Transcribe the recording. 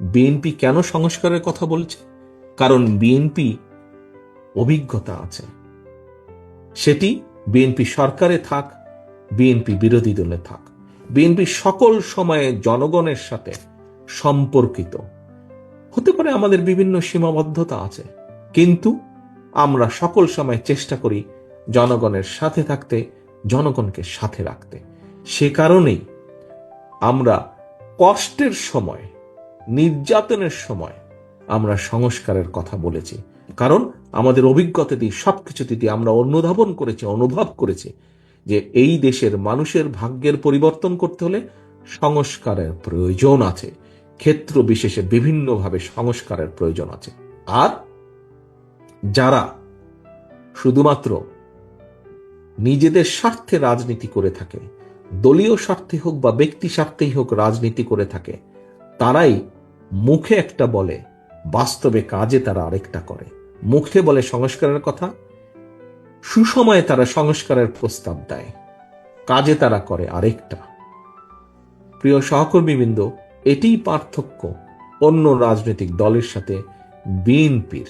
BNP কেন সংস্কারের কথা বলছে? কারণ বিএনপি অভিজ্ঞতা আছে। সেটি বিএনপি সরকারে থাক, বিএনপি বিরোধী দলে থাক। বিএনপি সকল সময়ে জনগণের সাথে সম্পর্কিত। হতে পারে আমাদের বিভিন্ন সীমাবদ্ধতা আছে, কিন্তু আমরা সকল সময় চেষ্টা করি জনগণের সাথে থাকতে, জনগণকে সাথে রাখতে। সে কারণেই আমরা কষ্টের সময় নির্যাতনের সময় আমরা সংস্কারের কথা বলেছি। কারণ আমাদের অভিজ্ঞতা দিয়ে সবকিছুতে দিয়ে আমরা অনুধাবন করেছি, অনুভব করেছি যে এই দেশের মানুষের ভাগ্যের পরিবর্তন করতে হলে সংস্কারের প্রয়োজন আছে। ক্ষেত্র বিশেষে বিভিন্নভাবে সংস্কারের প্রয়োজন আছে। আর যারা শুধুমাত্র নিজেদের স্বার্থে রাজনীতি করে থাকে, দলীয় স্বার্থে হোক বা ব্যক্তি স্বার্থেই হোক রাজনীতি করে থাকে, তারাই মুখে একটা বলে, বাস্তবে কাজে তারা আরেকটা করে। মুখে বলে সংস্কারের কথা, সুসময়ে তারা সংস্কারের প্রস্তাব দেয়। কাজে তারা করে আরেকটা। প্রিয় সহকর্মীবৃন্দ, এটিই পার্থক্য অন্য রাজনৈতিক দলের সাথে বিএনপির।